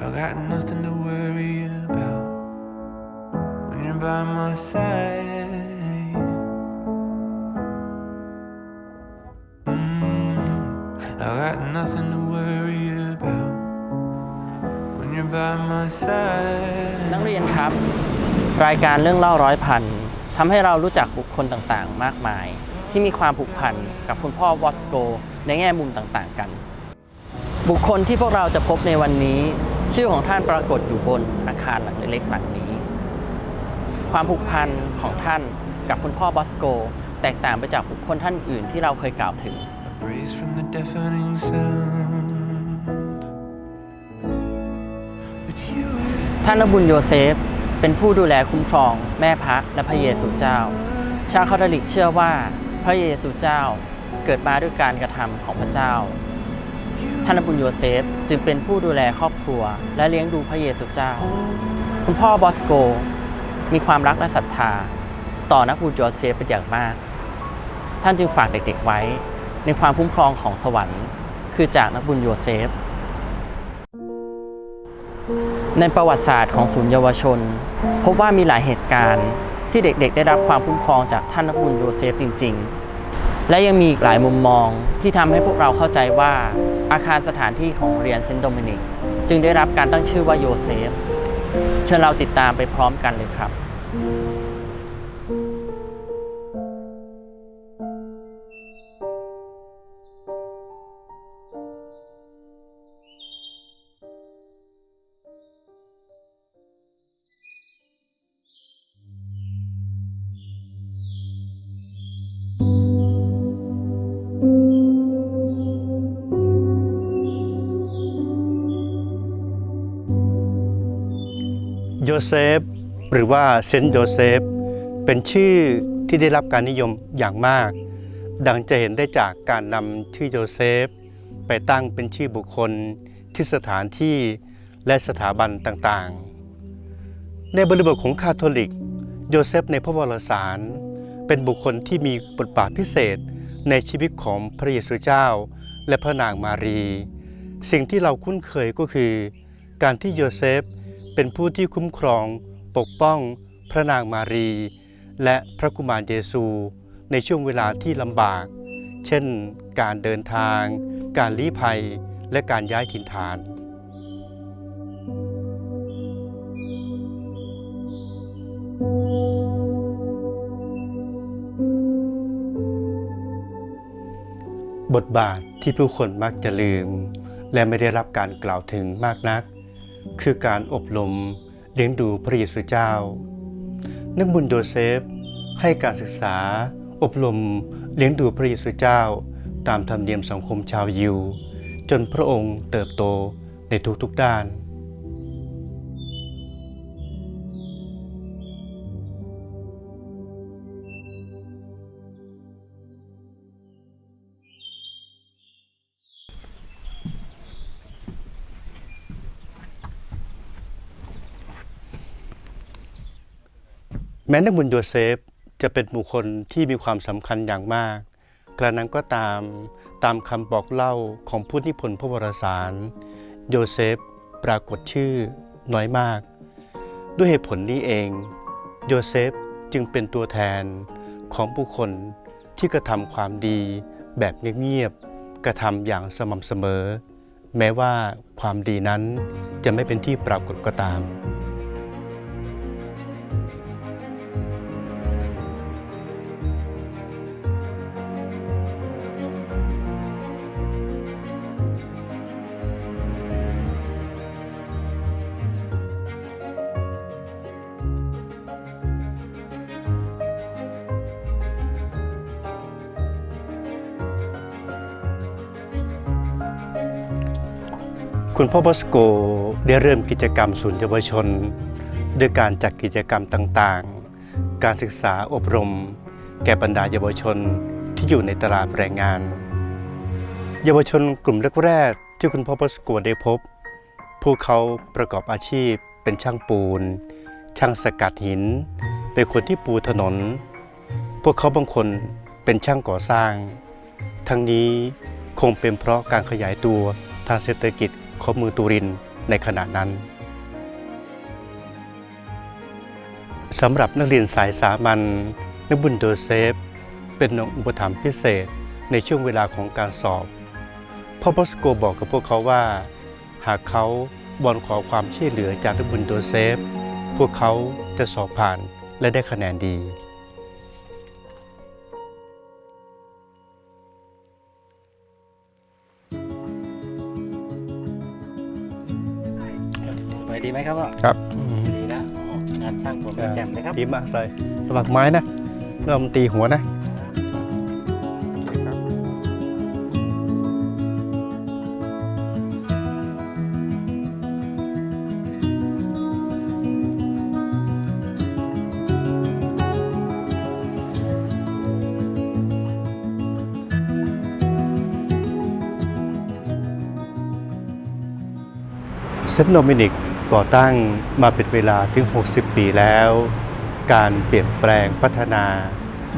I got nothing to worry about when you're by my side. Mm, I got nothing to worry about when you're by my side. นักเรียนครับ รายการเรื่องเล่าร้อยพันทำให้เรารู้จักบุคคลต่างๆ มากมาย ที่มีความผูกพันกับคุณพ่อวอตสโก ในแง่มุมต่างๆกัน บุคคลที่พวกเราจะพบในวันนี้ ชื่อของท่านปรากฏอยู่บนอาคารหลังเล็กๆหลังนี้ ความผูกพันของท่านกับคุณพ่อบอสโก แตกต่างไปจากบุคคลท่านอื่นที่เราเคยกล่าวถึง A breeze from the deafening sound. But you ท่านนบุญโยเซฟ เป็นผู้ดูแลคุ้มครอง แม่พระและพระเยซูเจ้า ชาวคาทอลิกเชื่อว่าพระเยซูเจ้าเกิดมาด้วยการกระทำของพระเจ้า ท่านนบุญโยเซฟจึงเป็นผู้ดูแลครอบครัว และเลี้ยงดูพระเยซูเจ้า คุณพ่อบอสโก มีความรักและศรัทธา ต่อนักบุญโยเซฟเป็นอย่างมาก ท่านจึงฝากเด็กๆไว้ ในความคุ้มครองของสวรรค์ คือจากนักบุญโยเซฟ ในประวัติศาสตร์ของศูนย์เยาวชน พบว่ามีหลายเหตุการณ์ที่เด็กๆ ได้รับความคุ้มครองจากท่านนักบุญโยเซฟจริง ๆ และยังมีหลายมุมมองที่ทำให้พวกเราเข้าใจว่าอาคารสถานที่ของโรงเรียนเซนต์โดมินิกจึงได้รับการตั้งชื่อว่าโยเซฟ เชิญเราติดตามไปพร้อมกันเลยครับ ยเซฟหรือว่าเซนต์โยเซฟเป็นชื่อที่ได้รับการนิยมอย่างมาก ดังจะเห็นได้จากการนำชื่อโยเซฟ ไปตั้งเป็นชื่อบุคคลที่สถานที่และสถาบันต่างๆ ในบริบทของคาทอลิก โยเซฟในพระวรสาร เป็นบุคคลที่มีบทบาทพิเศษในชีวิตของพระเยซูเจ้า และพระนางมารี สิ่งที่เราคุ้นเคยก็คือ การที่โยเซฟ เป็นผู้ที่คุ้มครอง ปกป้อง พระนางมารี และพระกุมารเยซู ในช่วงเวลาที่ลำบาก เช่น การเดินทาง การลี้ภัย และการย้ายถิ่นฐานบทบาทที่ผู้คนมักจะลืม และไม่ได้รับการกล่าวถึงมากนัก คือการอบรมเลี้ยงดูพระเยซูเจ้า นักบุญโยเซฟให้การศึกษา อบรมเลี้ยงดูพระเยซูเจ้า ตามธรรมเนียมสังคมชาวยิว จนพระองค์เติบโตในทุกๆด้าน แม้นักบุญโยเซฟจะเป็นบุคคลที่มีความสำคัญอย่างมาก กระนั้นก็ตามตามคำบอกเล่าของผู้นิพนธ์พระวรสาร โยเซฟปรากฏชื่อน้อยมาก ด้วยเหตุผลนี้เอง โยเซฟจึงเป็นตัวแทนของบุคคลที่กระทำความดีแบบเงียบๆกระทำอย่างสม่ำเสมอ แม้ว่าความดีนั้นจะไม่เป็นที่ปรากฏก็ตาม คุณพ่อบอสโกได้เริ่มกิจกรรมศูนย์เยาวชน ด้วยการจัดกิจกรรมต่างๆ การศึกษาอบรม แก่บรรดาเยาวชนที่อยู่ในตลาดแรงงาน เยาวชนกลุ่มแรกๆที่คุณพ่อบอสโกได้พบ พวกเขาประกอบอาชีพเป็นช่างปูน ช่างสกัดหิน เป็นคนที่ปูถนน พวกเขาบางคนเป็นช่างก่อสร้าง ทั้งนี้คงเป็นเพราะการขยายตัวทางเศรษฐกิจ ของเมืองตูรินในขณะนั้นสำหรับนักเรียนสายสามัญนักบุญโดเซฟ เป็นองค์อุปถัมภ์พิเศษในช่วงเวลาของการสอบพ่อบอสโกบอกกับพวกเขาว่า หากเขาบอนขอความช่วยเหลือจากนักบุญโดเซฟ พวกเขาจะสอบผ่านและได้คะแนนดี พ่อครับดีนะออกงานช่างผมแจ่มเลยครับดีมากเลยระวังไม้นะเรามันตีหัวนะโอเคครับเซนต์โดมินิก ก่อตั้งมาเป็นเวลาถึง 60 ปีแล้ว การเปลี่ยนแปลงพัฒนา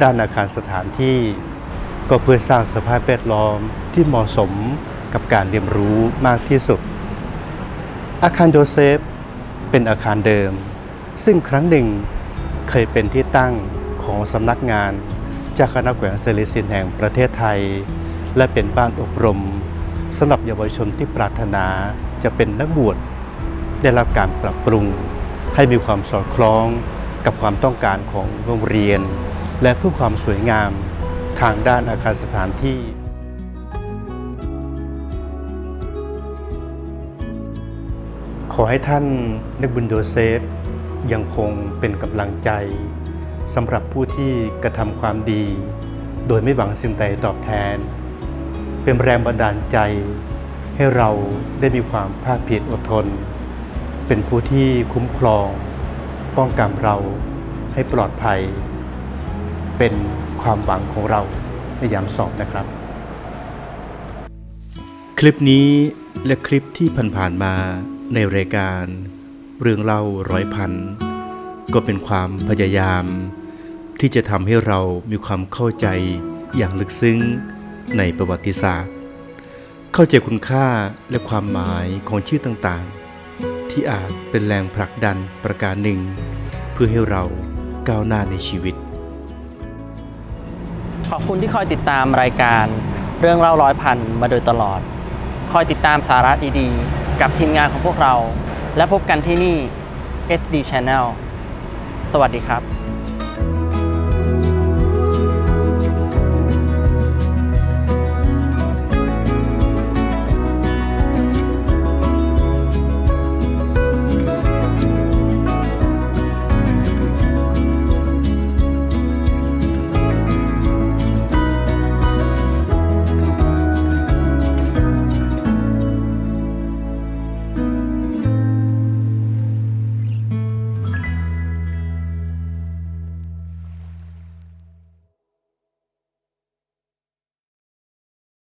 ด้านอาคารสถานที่ ก็เพื่อสร้างสภาพแวดล้อมที่เหมาะสมกับการเรียนรู้มากที่สุด อาคารโดเซฟเป็นอาคารเดิม ซึ่งครั้งหนึ่งเคยเป็นที่ตั้งของสำนักงานจากคณะแขวงเซเลสินแห่งประเทศไทย และเป็นบ้านอบรมสำหรับเยาวชนที่ปรารถนาจะเป็นนักบวช ได้รับการปรับปรุง ให้มีความสอดคล้องกับความต้องการของโรงเรียน และเพื่อความสวยงามทางด้านอาคารสถานที่ขอให้ท่านนักบุญโดเซฟ ยังคงเป็นกำลังใจสำหรับผู้ที่กระทำความดี โดยไม่หวังสิ่งใดตอบแทน เป็นแรงบันดาลใจให้เราได้มีความภาคเพียรอดทน เป็นผู้ที่คุ้มครอง ป้องกันเราให้ปลอดภัย เป็นความหวังของเราในยามสอบนะครับ คลิปนี้และคลิปที่ผ่านๆมาในรายการ เรื่องเล่าร้อยพัน ก็เป็นความพยายาม ที่จะทำให้เรามีความเข้าใจอย่างลึกซึ้งในประวัติศาสตร์ เข้าใจคุณค่าและความหมายของชื่อต่างๆ ที่อาจเป็นแรงผลักดันประการหนึ่ง เพื่อให้เราก้าวหน้าในชีวิต ขอบคุณที่คอยติดตามรายการเรื่องเล่าร้อยพันมาโดยตลอด คอยติดตามสาระดีๆ กับทีมงานของพวกเรา และพบกันที่นี่ SD Channel สวัสดีครับ